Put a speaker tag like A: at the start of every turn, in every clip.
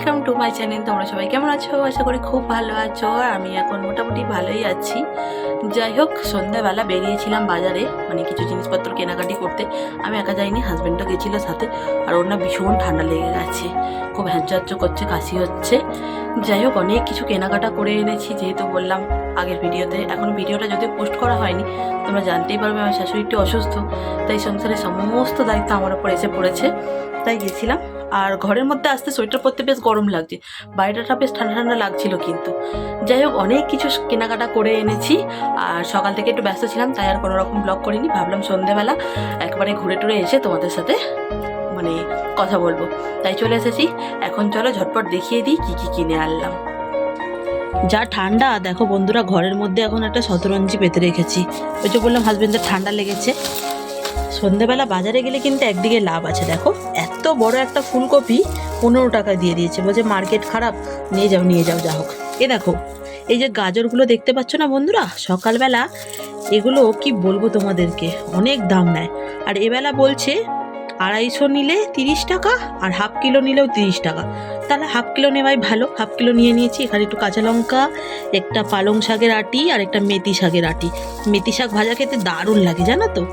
A: Welcome to my channel তোমরা সবাই কেমন আছো? আশা করি খুব ভালো আছো। আর আমি এখন মোটামুটি ভালোই আছি। যাই হোক, সন্ধ্যাবেলা বেরিয়েছিলাম বাজারে মানে কিছু জিনিসপত্র কেনাকাটি করতে। আমি একা যাইনি হাজব্যান্ডও গেছিল সাথে, আর ওর না ভীষণ ঠান্ডা লেগে গেছে। খুব হ্যাঁচাচ্ছ করছে, কাশি হচ্ছে। যাই হোক, অনেক কিছু কেনাকাটা করে এনেছি, যেহেতু বললাম আগের ভিডিওতে। এখন ভিডিওটা যদি পোস্ট করা হয়নি, তোমরা জানতেই পারবে আমার শাশুড়ি একটু অসুস্থ, তাই সংসারের সমস্ত দায়িত্ব আমার উপর এসে পড়েছে। তাই গেছিলাম, আর ঘরের মধ্যে আসতে সোয়েটার পরতে বেশ গরম লাগছে, বাইরেটা বেশ ঠান্ডা ঠান্ডা লাগছিল কিন্তু। যাই হোক, অনেক কিছু কেনাকাটা করে এনেছি, আর সকাল থেকে একটু ব্যস্ত ছিলাম, তাই আর কোনো রকম ব্লগ করিনি, ভাবলাম সন্ধেবেলা একবারে ঘুরে টুরে এসে তোমাদের সাথে মানে কথা বলব। তাই চলে এসেছি, এখন চলো ঝটপট দেখিয়ে দিই কী কী কিনে আনলাম। যা ঠান্ডা, দেখো বন্ধুরা, ঘরের মধ্যে এখন একটা শতরঞ্জি পেতে রেখেছি। ওই যে বললাম হাজবেন্ডের ঠান্ডা লেগেছে। সন্ধেবেলা বাজারে গেলে কিন্তু একদিকে লাভ আছে, দেখো বড় একটা ফুলকপি পনেরো টাকা দিয়ে দিয়েছে। বলছে, মার্কেট খারাপ, নিয়ে যাও নিয়ে যাও, যা হোক। এ দেখো, এই যে গাজরগুলো দেখতে পাচ্ছ না বন্ধুরা? সকালবেলা এগুলো কি বলব তোমাদেরকে, অনেক দাম নেয়। আর এবেলা বলছে, আড়াইশো নিলে তিরিশ টাকা, আর হাফ কিলো নিলেও তিরিশ টাকা। তাহলে হাফ কিলো নেওয়াই ভালো। হাফ কিলো নিয়ে নিয়েছি, এখানে একটু কাঁচা লঙ্কা, একটা পালং শাকের আটি, আর একটা মেথি শাকের আটি। মেথি শাক ভাজা খেতে দারুণ লাগে, জানো তো?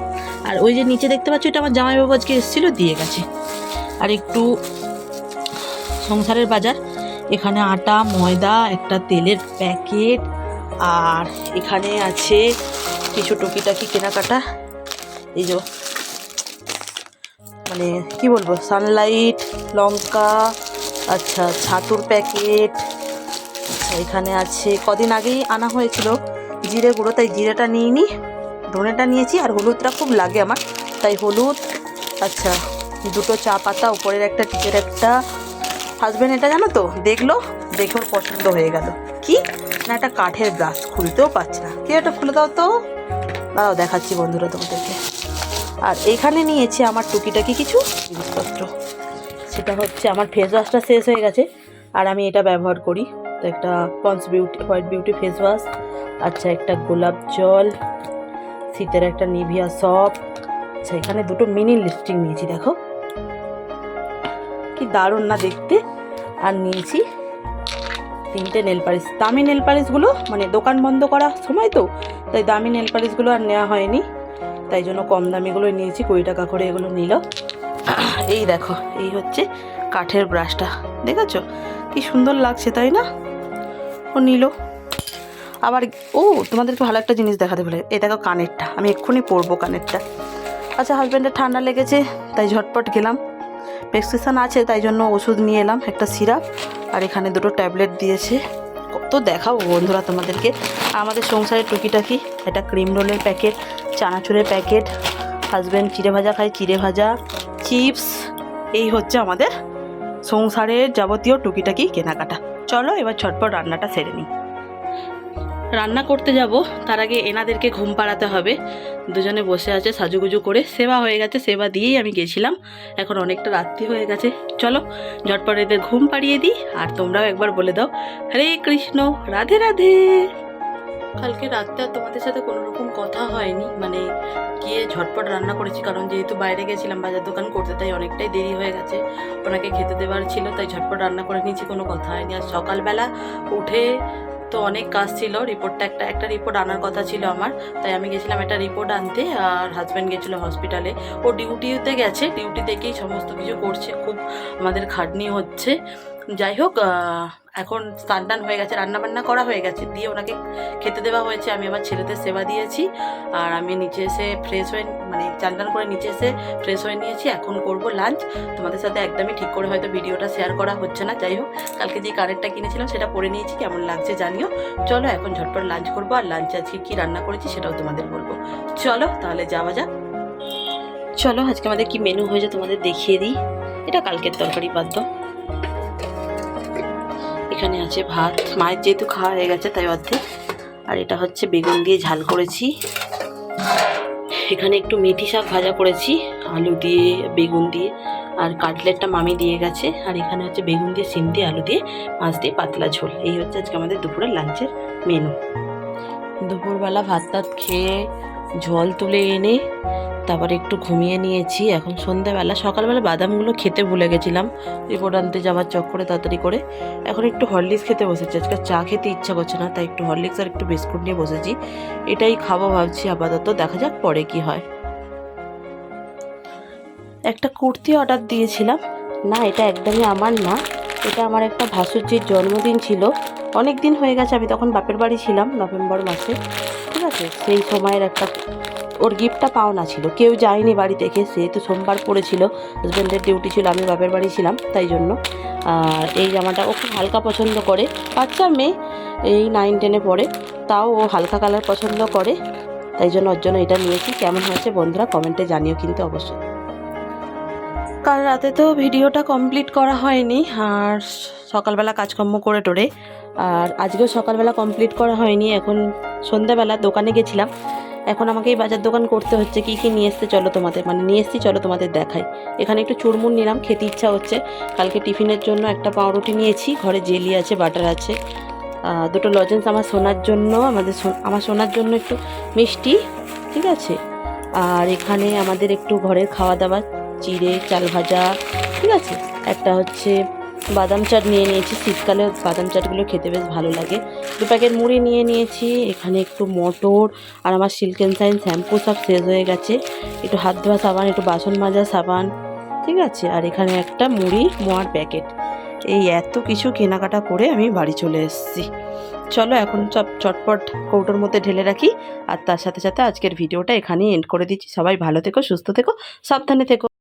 A: আর ওই যে নিচে দেখতে পাচ্ছ, এটা আমার জামাইবাবু আজকে এসেছিল, দিয়ে গেছে। আর একটু সংসারের বাজার। এখানে আটা, ময়দা, একটা তেলের প্যাকেট, আর এখানে আছে কিছু টুকিটাকি কেনাকাটা। এই যে মানে কি বলব সানলাইট লঙ্কা আচ্ছা ছাতুর প্যাকেট। আচ্ছা এখানে আছে, কদিন আগেই আনা হয়েছিল জিরে গুঁড়ো, তাই জিরেটা নিয়ে নিই ধনেটা নিয়েছি, আর হলুদটা খুব লাগে আমার, তাই হলুদ আচ্ছা দুটো চা পাতা, উপরের একটা টিকের একটা। হাজবেন্ড এটা জানো তো? দেখল, দেখে পছন্দ হয়ে গেল। কি? না, একটা কাঠের ব্রাশ খুলতেও পারছে না। কি এটা খুলে দাও তো। দাঁড়াও, দেখাচ্ছি বন্ধুরা তোমাদেরকে। আর এখানে নিয়েছি আমার টুকিটাকি কিছু জিনিসপত্র। সেটা হচ্ছে আমার ফেস ওয়াশটা শেষ হয়ে গেছে। আর আমি এটা ব্যবহার করি। তো একটা Pond's beauty white beauty face wash আচ্ছা একটা গোলাপ জল। শীতের একটা নিভিয়া সপ আচ্ছা এখানে দুটো মিনি লিপস্টিক নিয়েছি, দেখো। দারুণ না দেখতে। আর নিয়েছি তিনটে নেল পালিশ। দামি নেল পালিশগুলো মানে দোকান বন্ধ করা সময় তো, তাই দামি নেল পালিশগুলো আর নেওয়া হয়নি। তাই জন্য কম দামিগুলোই নিয়েছি, কুড়ি টাকা করে এগুলো নিল। এই দেখো, এই হচ্ছে কাঠের ব্রাশটা। দেখেছ? কি সুন্দর লাগছে, তাই না? ও নিল। আবার, ও, তোমাদেরকে ভালো একটা জিনিস দেখাতে বলে। এই দেখো কানেরটা, আমি এক্ষুনি পরবো কানেরটা। আচ্ছা হাজব্যান্ডের ঠান্ডা লেগেছে, তাই ঝটপট গেলাম। প্রেসক্রিপশান আছে, তাই জন্য ওষুধ নিয়ে এলাম, একটা সিরাপ, আর এখানে দুটো ট্যাবলেট দিয়েছে। কত দেখাবো বন্ধুরা তোমাদেরকে। আমাদের সংসারের টুকিটাকি একটা ক্রিম রোলের প্যাকেট চানাচুরের প্যাকেট হাজব্যান্ড চিড়ে ভাজা খায়, চিড়ে ভাজা চিপস এই হচ্ছে আমাদের সংসারের যাবতীয় টুকিটাকি কেনাকাটা। চলো এবার ছটপট রান্নাটা সেরে নিই। রান্না করতে যাব, তার আগে এনাদেরকে ঘুম পাড়াতে হবে। দুজনে বসে আছে, সাজুগুজু করে সেবা হয়ে গেছে, সেবা দিয়েই আমি গেছিলাম। এখন অনেকটা রাত্রি হয়ে গেছে। চলো, ঝটপট এদের ঘুম পাড়িয়ে দিই, আর তোমরাও একবার বলে দাও। হরে কৃষ্ণ, রাধে রাধে। কালকে রাত্রে আর তোমাদের সাথে কোনো রকম কথা হয়নি। মানে গিয়ে ঝটপট রান্না করেছি, কারণ যেহেতু বাইরে গেছিলাম, বাজার দোকান করতে, তাই অনেকটাই দেরি হয়ে গেছে। ওনাকে খেতে দেওয়ার ছিল, তাই ঝটপট রান্না করে নিয়েছি, কোনো কথা হয়নি। আর সকালবেলা উঠে তো অনেক কাজ ছিল রিপোর্টটা একটা একটা রিপোর্ট আনার কথা ছিল আমার। তাই আমি গেছিলাম একটা রিপোর্ট আনতে আর হাজব্যান্ড গেছিল হসপিটালে ও ডিউটিতে গেছে ডিউটি থেকেই সমস্ত কিছু করছে, খুব আমাদের খাটনি হচ্ছে। যাই হোক এখন স্নান টান হয়ে গেছে রান্না বান্না করা হয়ে গেছে। দিয়ে ওনাকে খেতে দেওয়া হয়েছে, আমি আমার ছেলেদের সেবা দিয়েছি। আর আমি নিচে এসে ফ্রেশ হয়ে মানে চান টান করে নিচে এসে ফ্রেশ হয়ে নিয়েছি। এখন করব লাঞ্চ তোমাদের সাথে একদমই ঠিক করে হয়তো ভিডিওটা শেয়ার করা হচ্ছে না, যাই হোক। কালকে যে কারেন্টটা কিনেছিলাম, সেটা পরে নিয়েছি, কেমন লাগছে জানিও। চলো এখন ঝটপট লাঞ্চ করব, আর লাঞ্চে আজকে কী রান্না করেছি সেটাও তোমাদের বলব। চলো তাহলে যাওয়া যাক। চলো আজকে আমাদের কি মেনু হয়েছে তোমাদের দেখিয়ে দিই। এটা কালকের তরকারি বাদ। এখানে আছে ভাত। মায়ের যেহেতু খাওয়া হয়ে গেছে, তাই অর্ধেক। আর এটা হচ্ছে বেগুন দিয়ে ঝাল করেছি। এখানে একটু মেথি শাক ভাজা করেছি, আলু দিয়ে, বেগুন দিয়ে। আর কাটলেটটা মামি দিয়ে গেছে। আর এখানে হচ্ছে বেগুন দিয়ে, সিম দিয়ে, আলু দিয়ে, মাছ দিয়ে পাতলা ঝোল। এই হচ্ছে আজকে আমাদের দুপুরের লাঞ্চের মেনু দুপুরবেলা ভাত টাত খেয়ে জল তুলে এনে তারপরে একটু ঘুমিয়ে নিয়েছি। এখন সন্ধ্যাবেলা, সকালবেলা বাদামগুলো খেতে ভুলে গেছিলাম। রিপোর্ট আনতে যাওয়ার চক্করে তাড়াতাড়ি করে। এখন একটু হরলিক্স খেতে বসেছি। আজকে চা খেতে ইচ্ছা করছে না, তাই একটু হরলিক্স আর একটু বিস্কুট নিয়ে বসেছি। এটাই খাব ভাবছি, আপাতত দেখা যাক পরে কি হয়। একটা কুর্তি অর্ডার দিয়েছিলাম। না, এটা একদমই আমার না। এটা আমার একটা ভাসুরজির জন্মদিন ছিল। অনেক দিন হয়ে গেছে, আমি তখন বাপের বাড়ি ছিলাম, নভেম্বর মাসে। আছে। সেই সময়ের একটা ওর গিফটটা পাওনা ছিল। কেউ যায়নি বাড়ি থেকে সেহেতু সোমবার পড়েছিল। হাজব্যান্ডের ডিউটি ছিল। আমি বাপের বাড়ি ছিলাম, তাই জন্য। আর এই জামাটা ও খুব হালকা পছন্দ করে। বাচ্চা মেয়ে, এই নাইন টেনে পড়ে। তাও ও হালকা কালার পছন্দ করে। তাই জন্য ওর জন্য এটা নিয়েছি। কেমন হয়েছে বন্ধুরা কমেন্টে জানিও কিন্তু অবশ্যই। কাল রাতে তো ভিডিওটা কমপ্লিট করা হয়নি। আর সকালবেলা কাজকর্ম করে টোরে আর আজকেও সকালবেলা কমপ্লিট করা হয়নি, এখন সন্ধ্যাবেলা দোকানে গেছিলাম। এখন আমাকে এই বাজার দোকান করতে হচ্ছে, কি কি নিয়ে এসতে চলো তোমাদের মানে নিয়ে এসছি, চলো তোমাদের দেখাই। এখানে একটু চুরমুর নিলাম, খেতে ইচ্ছা হচ্ছে। কালকে টিফিনের জন্য একটা পাউরুটি নিয়েছি, ঘরে জেলি আছে, বাটার আছে। দুটো লজেন্স আমার সোনার জন্য, আমাদের আমার সোনার জন্য একটু মিষ্টি, ঠিক আছে? আর এখানে আমাদের একটু ঘরের খাওয়া দাওয়া, চিড়ে, চাল ভাজা, ঠিক আছে? একটা হচ্ছে বাদাম চাট নিয়ে নিয়েছি। শীতকালে বাদাম চাটগুলো খেতে বেশ ভালো লাগে। দু প্যাকেট মুড়ি নিয়ে নিয়েছি। এখানে একটু মটর আর আমার সিল্ক অ্যান্ড সাইন শ্যাম্পু সব শেষ হয়ে গেছে। একটু হাত ধোয়া সাবান, একটু বাসন মাজা সাবান, ঠিক আছে? আর এখানে একটা মুড়ি মোয়ার প্যাকেট। এই এত কিছু কেনাকাটা করে আমি বাড়ি চলে এসেছি। চলো এখন সব চটপট কৌটোর মধ্যে ঢেলে রাখি। আর তার সাথে সাথে আজকের ভিডিওটা এখানেই এন্ড করে দিচ্ছি। সবাই ভালো থেকো, সুস্থ থেকো, সাবধানে থেকো।